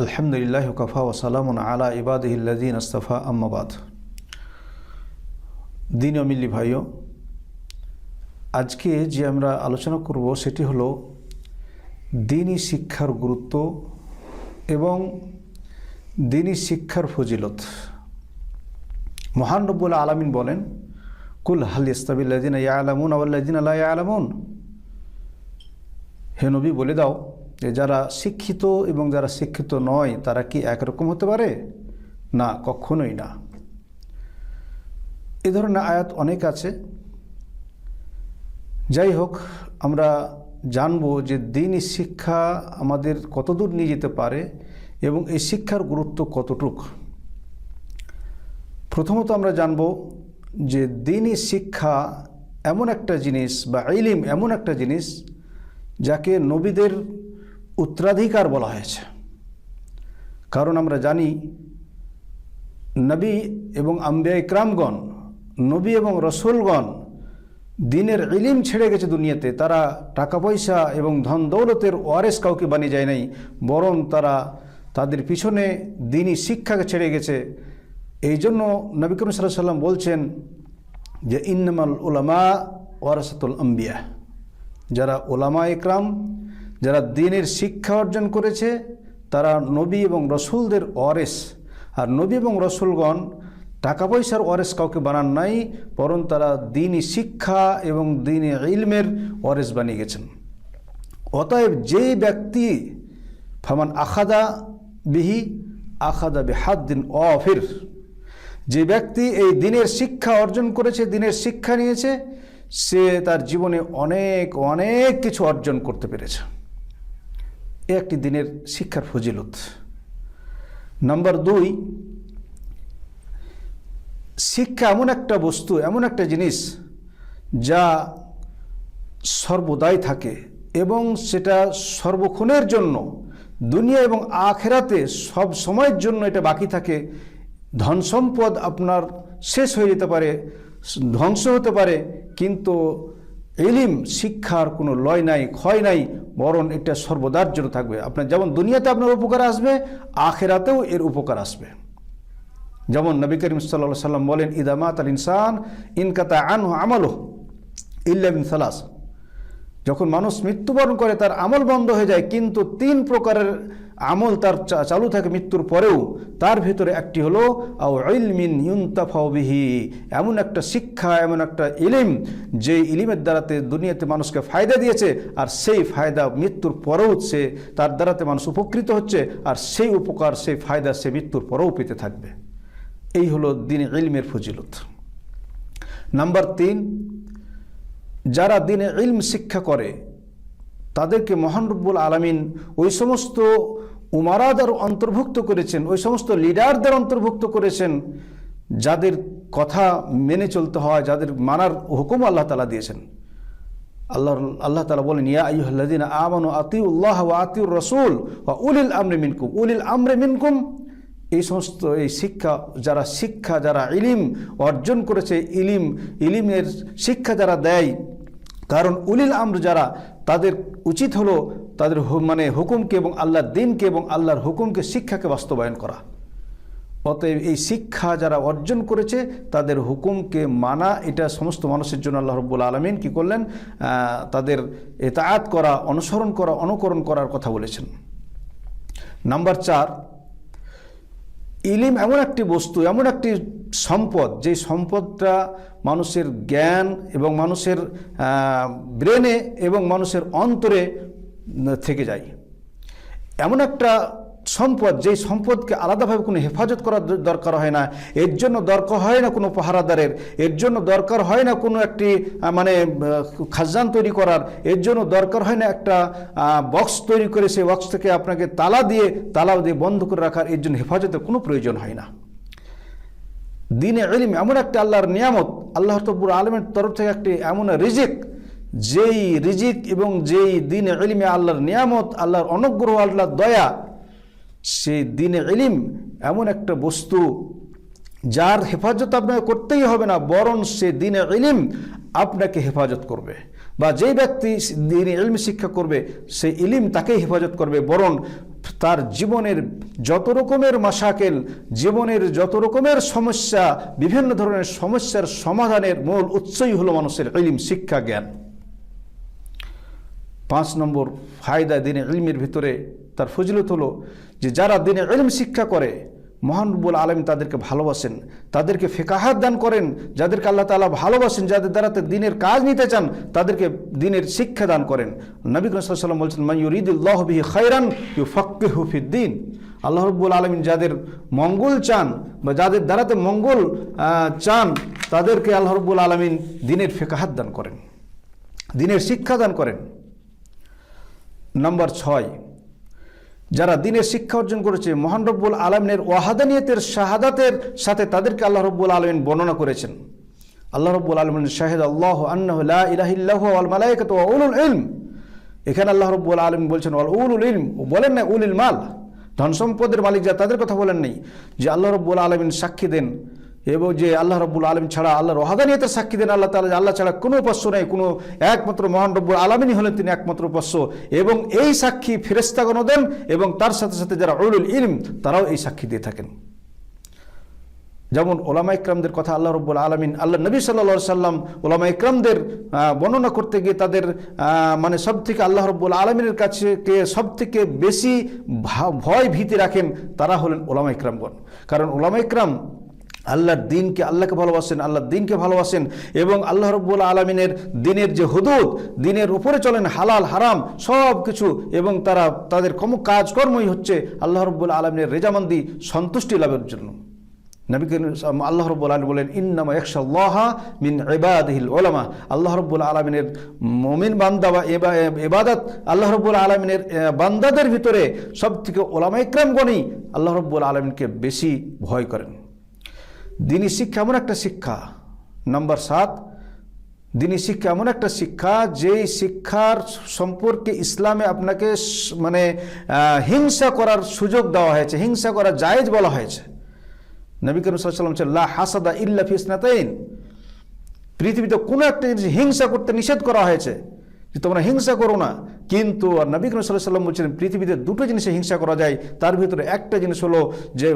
আলহামদুলিল্লাহ কফা ওসালামুন আলা ইবাদহিল্লাদিন আস্তফা আম্মাবাদ দিন অমিল্লি ভাইও, আজকে যে আমরা আলোচনা করব সেটি হলো দিনই শিক্ষার গুরুত্ব এবং দিনই শিক্ষার ফজিলত। মহান রব্বুল আলমিন বলেন, কুল হাল ইস্তাবিল্লাদিন আলামুন আল্লাদিন আল্লাহ আলামুন হে নবী, বলে দাও যারা শিক্ষিত এবং যারা শিক্ষিত নয়, তারা কি একরকম হতে পারে? না, কখনোই না। এ ধরনের আয়াত অনেক আছে। যাই হোক, আমরা জানব যে দিনই শিক্ষা আমাদের কতদূর নিয়ে যেতে পারে এবং এই শিক্ষার গুরুত্ব কতটুক। প্রথমত আমরা জানব যে দিনই শিক্ষা এমন একটা জিনিস বা ইলিম এমন একটা জিনিস যাকে নবীদের উত্তরাধিকার বলা হয়েছে। কারণ আমরা জানি, নবী এবং আম্বিয়া ইকরামগণ, নবী এবং রসুলগণ দিনের ইলিম ছেড়ে গেছে দুনিয়াতে। তারা টাকা পয়সা এবং ধন দৌলতের ওয়ারেস কাউকে বানিয়ে যায় নাই, বরং তারা তাদের পিছনে দিনই শিক্ষাকে ছেড়ে গেছে। এই জন্য নবী সাল্লাহ সাল্লাম বলছেন যে, ইন্নামাল উলামা ওয়ারাসাতুল আম্বিয়া। যারা ওলামা ইকরাম যারা দিনের শিক্ষা অর্জন করেছে, তারা নবী এবং রসুলদের অরেস আর নবী এবং রসুলগণ টাকা পয়সার অরেস কাউকে বানান নাই, বরং তারা দিনই শিক্ষা এবং দিনই ইলমের অরেস বানিয়ে গেছেন। অতএব যেই ব্যক্তি, ফামান আখাদা বিহি, আখাদা বেহাদ দিন অফির যে ব্যক্তি এই দিনের শিক্ষা অর্জন করেছে, দিনের শিক্ষা নিয়েছে, সে তার জীবনে অনেক অনেক কিছু অর্জন করতে পেরেছে। এ একটি দিনের শিক্ষার ফজিলত। নাম্বার দুই, শিক্ষা এমন একটা বস্তু, এমন একটা জিনিস যা সর্বদাই থাকে এবং সেটা সর্বক্ষণের জন্য দুনিয়া এবং আখেরাতে সব সময়ের জন্য এটা বাকি থাকে। ধন সম্পদ আপনার শেষ হয়ে যেতে পারে, ধ্বংস হতে পারে, কিন্তু এলিম, শিক্ষার কোনো লয় নাই, ক্ষয় নাই বরং এটা সর্বদার জন্য থাকবে। আপনার যেমন দুনিয়াতে আপনার উপকার আসবে, আখেরাতেও এর উপকার আসবে। যেমন নবী করিম সাল্লা সাল্লাম বলেন ইদামাত আল ইনসান ইনকাতা আন আমালো ইল্লাবিন সালাস। যখন মানুষ মৃত্যুবরণ করে, তার আমল বন্ধ হয়ে যায়, কিন্তু তিন প্রকারের আমল তার চালু থাকে মৃত্যুর পরেও, তার ভিতরে একটি হলো, আও ইলমিন ইউন্তাফাবিহি এমন একটা শিক্ষা, এমন একটা ইলিম যে ইলিমের দ্বারাতে দুনিয়াতে মানুষকে ফায়দা দিয়েছে, আর সেই ফায়দা মৃত্যুর পরেও সে, তার দ্বারাতে মানুষ উপকৃত হচ্ছে, আর সেই উপকার, সেই ফায়দা সে মৃত্যুর পরেও পেতে থাকবে। এই হলো দিন ইলমের ফজিলত। নাম্বার তিন, যারা দিনে ইলম শিক্ষা করে, তাদেরকে মহানরব্বুল আলমিন ওই সমস্ত উমারাদের অন্তর্ভুক্ত করেছেন, ওই সমস্ত লিডারদের অন্তর্ভুক্ত করেছেন, যাদের কথা মেনে চলতে হয়, যাদের মানার হুকুম আল্লাহ তালা দিয়েছেন। আল্লাহ আল্লাহ তালা বলেন, ইয়া আইহ্লাদিন আমানু আতিউল্লাহ ও আতিউর রসুল ও উলিল আমরে মিনকুম। উলিল আমরে মিনকুম, এই সমস্ত, এই শিক্ষা যারা শিক্ষা, যারা ইলিম অর্জন করেছে, ইলিম, ইলিমের শিক্ষা যারা দেয়, কারণ উলিল আমর যারা তাদের উচিত হলো তাদের মানে হুকুমকে এবং আল্লাহর দিনকে এবং আল্লাহর হুকুমকে শিক্ষাকে বাস্তবায়ন করা। অতএব এই শিক্ষা যারা অর্জন করেছে, তাদের হুকুমকে মানা, এটা সমস্ত মানুষের জন্য আল্লাহ রব্বুল আলমিন কী করলেন? তাদের এতায়াত করা, অনুসরণ করা, অনুকরণ করার কথা বলেছেন। নাম্বার চার, ইলিম এমন একটি বস্তু, এমন একটি সম্পদ যে সম্পদটা মানুষের জ্ঞান এবং মানুষের ব্রেনে এবং মানুষের অন্তরে থেকে যায়। এমন একটা সম্পদ, যেই সম্পদকে আলাদাভাবে কোনো হেফাজত করার দরকার হয় না। এর জন্য দরকার হয় না কোনো পাহারাদারের এর জন্য দরকার হয় না কোনো একটি মানে খাজান তৈরি করার। এর জন্য দরকার হয় না একটা বক্স তৈরি করে সেই বক্স থেকে আপনাকে তালা দিয়ে তালা দিয়ে বন্ধ করে রাখার। এর জন্য হেফাজতের কোনো প্রয়োজন হয় না। দিনে এলিম এমন একটা আল্লাহর নিয়ামত, আল্লাহ তব্বুর আলমের তরফ থেকে একটি এমন রিজিক, যেই রিজিক এবং যেই দিনে এলিমে আল্লাহর নিয়ামত, আল্লাহর অনুগ্রহ, আল্লাহর দয়া, সেই দিনে এলিম এমন একটা বস্তু যার হেফাজত আপনাকে করতেই হবে না, বরং সে দিনে ইলিম আপনাকে হেফাজত করবে। বা যেই ব্যক্তি দিনে ইলম শিক্ষা করবে, সেই ইলিম তাকেই হেফাজত করবে, বরং তার জীবনের যত রকমের মাসাকেল জীবনের যত রকমের সমস্যা, বিভিন্ন ধরনের সমস্যার সমাধানের মূল উৎসই হলো মানুষের ইলিম, শিক্ষা, জ্ঞান। পাঁচ নম্বর ফায়দা দিনে ইলমের ভিতরে তার ফজিলত হলো যে যারা দিনে ইলম শিক্ষা করে মহানবুল আলম তাদেরকে ভালোবাসেন, তাদেরকে ফেকাহাত দান করেন, যাদেরকে আল্লাহ তালা ভালোবাসেন, যাদের দ্বারা দিনের কাজ নিতে চান, তাদেরকে দিনের শিক্ষা দান করেন। নবী সাল্লাম বলছেন মাইয়ুরিদুল্লাহ বিহি খাইরান ইউ ফক্কে হুফিদ্দিন আল্লাহ রব্বুল আলমিন যাদের মঙ্গল চান বা যাদের দ্বারাতে মঙ্গল চান, তাদেরকে আল্লাহ রব্বুল আলমিন দিনের ফেকাহাত দান করেন, দিনের শিক্ষা দান করেন। নম্বর ছয়, যারা দিনের শিক্ষা অর্জন করেছে, মহান রব্বুল আলমিনের ওয়াহাদানিয়তের শাহাদাতের সাথে তাদেরকে আল্লাহ রব্বুল আলমিন বর্ণনা করেছেন। আল্লাহ রব্বুল আলমিন শাহেদ আল্লাহ আন্নাহ লা ইলাহিল্লাহু উলুল এখানে আল্লাহ রব্বুল আলমিন বলছেন, ওয়াল উলুল ইলম বলেন না উলিল মাল। ধন সম্পদের মালিক যা তাদের কথা বলেন নেই। যে আল্লাহ রব্বুল আলমিন সাক্ষী দেন এবং যে আল্লাহ রব্বুল আলম ছাড়া আল্লাহর ওহাদানিয়তের সাক্ষী দেন আল্লাহ তালা আল্লাহ ছাড়া কোনো উপাস্য নেই, কোনো একমাত্র মহান রব্বুল আলমিনই হলেন তিনি একমাত্র উপাস্য। এবং এই সাক্ষী ফেরেস্তাগণ দেন এবং তার সাথে সাথে যারা উলুল ইলম, তারাও এই সাক্ষী দিয়ে থাকেন। যেমন ওলামা ইকরামদের কথা আল্লাহ রব্বুল আলমিন, আল্লাহ নবী সাল্লা সাল্লাম ওলামা ইকরামদের বর্ণনা করতে গিয়ে তাদের মানে সব থেকে আল্লাহ রব্বুল আলমিনের কাছে কে সব থেকে বেশি ভয় ভীতি রাখেন, তারা হলেন ওলামা ইকরামগণ। কারণ ওলামা ইকরাম আল্লাহর দিনকে আল্লাহকে ভালোবাসেন, আল্লাহর দিনকে ভালোবাসেন এবং আল্লাহ রব্বুল আলমিনের দিনের যে হুদুদ, দিনের উপরে চলেন হালাল, হারাম সব কিছু এবং তারা, তাদের কম কাজকর্মই হচ্ছে আল্লাহ রব্বুল আলমিনের রেজামন্দি সন্তুষ্টি লাভের জন্য। নবী আল্লাহ রব্বুল আলম বলেন, ইন্নামা একশাল্লাহ মিন ইবাদিহিল ওলামা আল্লাহ রব্বুল আলমিনের মমিন বান্দা বা এবা- এবাদত আল্লাহ রব্বুল আলমিনের বান্দাদের ভিতরে সব থেকে ওলামা ইকরামগণই আল্লাহ রব্বুল আলমিনকে বেশি ভয় করেন। দিনী শিক্ষা এমন একটা শিক্ষা। নাম্বার সাত, দিনী শিক্ষা এমন একটা শিক্ষা যেই শিক্ষার সম্পর্কে ইসলামে আপনাকে মানে হিংসা করার সুযোগ দেওয়া হয়েছে, হিংসা করা জায়েজ বলা হয়েছে। নবী করিম সাল্লাম লা হাসাদা ইল্লা ফিসনাতাইন পৃথিবীতে কোনো একটা জিনিস হিংসা করতে নিষেধ করা হয়েছে, যে তোমরা হিংসা করো না। কিন্তু আর নবী করিম সাল্লাহ সাল্লাম বলছেন, পৃথিবীতে দুটো জিনিসে হিংসা করা যায়, তার ভিতরে একটা জিনিস হলো যে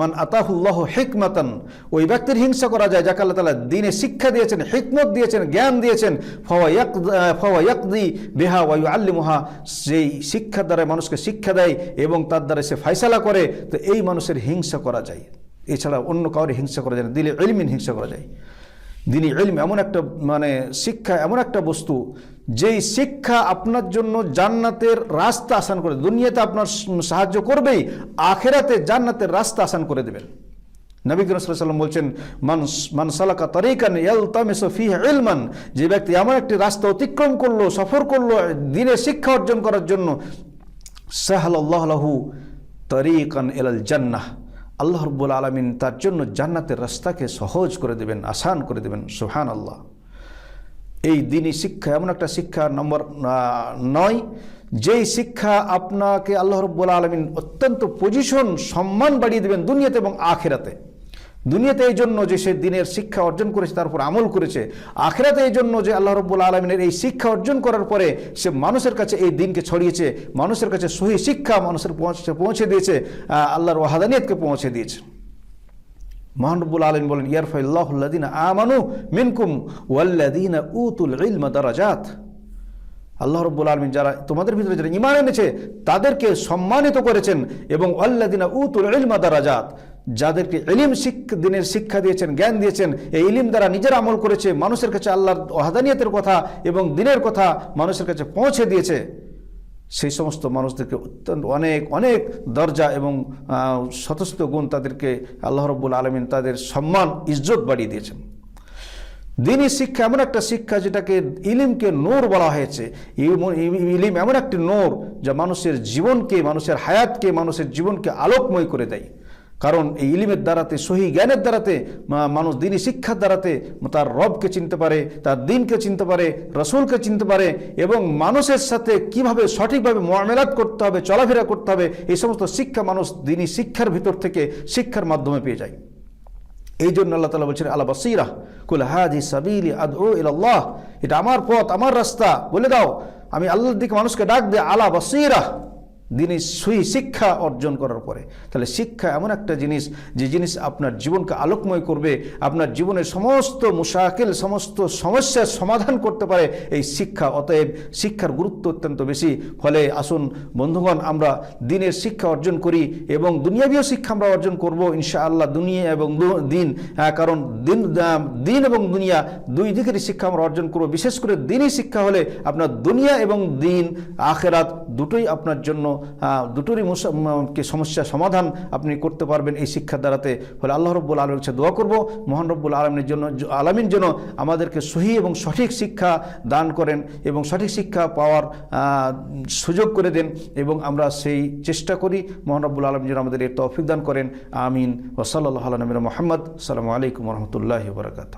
মান আতাহুল্লাহ হেকমাতান। ওই ব্যক্তির হিংসা করা যায়, যাকে আল্লাহ তালা দিনে শিক্ষা দিয়েছেন, হিকমত দিয়েছেন, জ্ঞান দিয়েছেন ফওয়াইয়াকদি বেহা ওয়াইউ আল্লিমুহা সেই শিক্ষার দ্বারা মানুষকে শিক্ষা দেয় এবং তার দ্বারা সে ফাইসালা করে, তো এই মানুষের হিংসা করা যায়। এছাড়া অন্য কাউরে হিংসা করা যায় না, দিলে এলিমিন হিংসা করা যায়। দিনী ইলম এমন একটা মানে শিক্ষা, এমন একটা বস্তু, যেই শিক্ষা আপনার জন্য জান্নাতের রাস্তা আসান করে দুনিয়াতে আপনার সাহায্য করবেই, আখেরাতে জান্নাতের রাস্তা আসান করে দেবেন। নবী করিম বলছেন, মান সালাকা তরিকান ইয়ালতামিসু ফিহি ইলমান যে ব্যক্তি এমন একটি রাস্তা অতিক্রম করল, সফর করল দিনে শিক্ষা অর্জন করার জন্য, সাহালাল্লাহু লাহু তরিকান ইলাল জান্নাহ আল্লাহ রব্বুল আলমিন তার জন্য জান্নাতের রাস্তাকে সহজ করে দেবেন, আসান করে দেবেন সুহান আল্লাহ এই দিনই শিক্ষা, এমন একটা শিক্ষা নম্বর নয়, যেই শিক্ষা আপনাকে আল্লাহ রব্বুল আলমিন অত্যন্ত পজিশন সম্মান বাড়িয়ে দেবেন দুনিয়াতে এবং আখেরাতে। দুনিয়াতে এই জন্য যে সে দিনের শিক্ষা অর্জন করেছে, তার উপর আমল করেছে, আখেরাতে এই জন্য যে আল্লাহ রব্বুল আলমিনের এই শিক্ষা অর্জন করার পরে সে মানুষের কাছে এই দিনকে ছড়িয়েছে, মানুষের কাছে সহি শিক্ষা মানুষের পৌঁছে পৌঁছে দিয়েছে আল্লাহর ওয়াহাদানিয়তকে পৌঁছে দিয়েছে। মহানবুল আলম বলেন ইয়ারফাইল্লাহুল্লাদিন আমানু মিনকুম ওয়াল্লাদিনা উতুল ইলমা দারাজাত। আল্লাহ রব্বুল আলমিন যারা তোমাদের ভিতরে যারা ইমান এনেছে, তাদেরকে সম্মানিত করেছেন এবং আল্লাদিনা উতুল ইলমা দারাজাত। যাদেরকে এলিম শিখ দিনের শিক্ষা দিয়েছেন, জ্ঞান দিয়েছেন, এই ইলিম দ্বারা নিজের আমল করেছে, মানুষের কাছে আল্লাহর ওহাদানিয়তের কথা এবং দিনের কথা মানুষের কাছে পৌঁছে দিয়েছে, সেই সমস্ত মানুষদেরকে অত্যন্ত অনেক অনেক দরজা এবং শতশত গুণ তাদেরকে আল্লাহ রব্বুল আলমিন তাদের সম্মান, ইজ্জত বাড়িয়ে দিয়েছেন। দিনী শিক্ষা এমন একটা শিক্ষা যেটাকে ইলিমকে নূর বলা হয়েছে। ইলিম এমন একটি নূর যা মানুষের জীবনকে, মানুষের হায়াতকে, মানুষের জীবনকে আলোকময় করে দেয়। কারণ এই ইলিমের দ্বারাতে, সহি জ্ঞানের দ্বারাতে মানুষ দিনী শিক্ষার দ্বারাতে তার রবকে চিনতে পারে, তার দিনকে চিনতে পারে, রসুলকে চিনতে পারে এবং মানুষের সাথে কীভাবে সঠিকভাবে মোয়ামেলাত করতে হবে, চলাফেরা করতে হবে, এই সমস্ত শিক্ষা মানুষ দিনী শিক্ষার ভিতর থেকে শিক্ষার মাধ্যমে পেয়ে যায়। এই জন্য আল্লাহ তালা বলছেন আল্লাহ বাসিরা, কুল হাদি সাবিলি আদউ ইলাল্লাহ। এটা আমার পথ, আমার রাস্তা, বলে দাও। আমি আল্লাহর দিকে মানুষকে ডাক দে আলা বাসিরা দিনই সুই শিক্ষা অর্জন করার পরে। তাহলে শিক্ষা এমন একটা জিনিস, যে জিনিস আপনার জীবনকে আলোকময় করবে, আপনার জীবনের সমস্ত মুশাকিল, সমস্ত সমস্যার সমাধান করতে পারে এই শিক্ষা। অতএব শিক্ষার গুরুত্ব অত্যন্ত বেশি। ফলে আসুন বন্ধুগণ, আমরা দিনের শিক্ষা অর্জন করি এবং দুনিয়াবীয় শিক্ষা আমরা অর্জন করব ইনশাআল্লাহ। দুনিয়া এবং দিন কারণ দিন দিন এবং দুনিয়া দুই দিকেরই শিক্ষা আমরা অর্জন করব। বিশেষ করে দিনই শিক্ষা হলে আপনার দুনিয়া এবং দিন, আখেরাত দুটোই আপনার জন্য দুটোরই কে সমস্যা সমাধান আপনি করতে পারবেন এই শিক্ষার দ্বারাতে। ফলে আল্লাহ রব্বুল আলমের কাছে দোয়া করব, মহান রব্বুল আলমের জন্য আলমিন যেন আমাদেরকে সহি এবং সঠিক শিক্ষা দান করেন এবং সঠিক শিক্ষা পাওয়ার সুযোগ করে দেন এবং আমরা সেই চেষ্টা করি। মহান রব্বুল আলম যেন আমাদের এর তৌফিক দান করেন। আমিন। ওসল্লাহ আলমিন মোহাম্মদ। সালামু আলাইকুম রহমতুল্লাহ বরকাত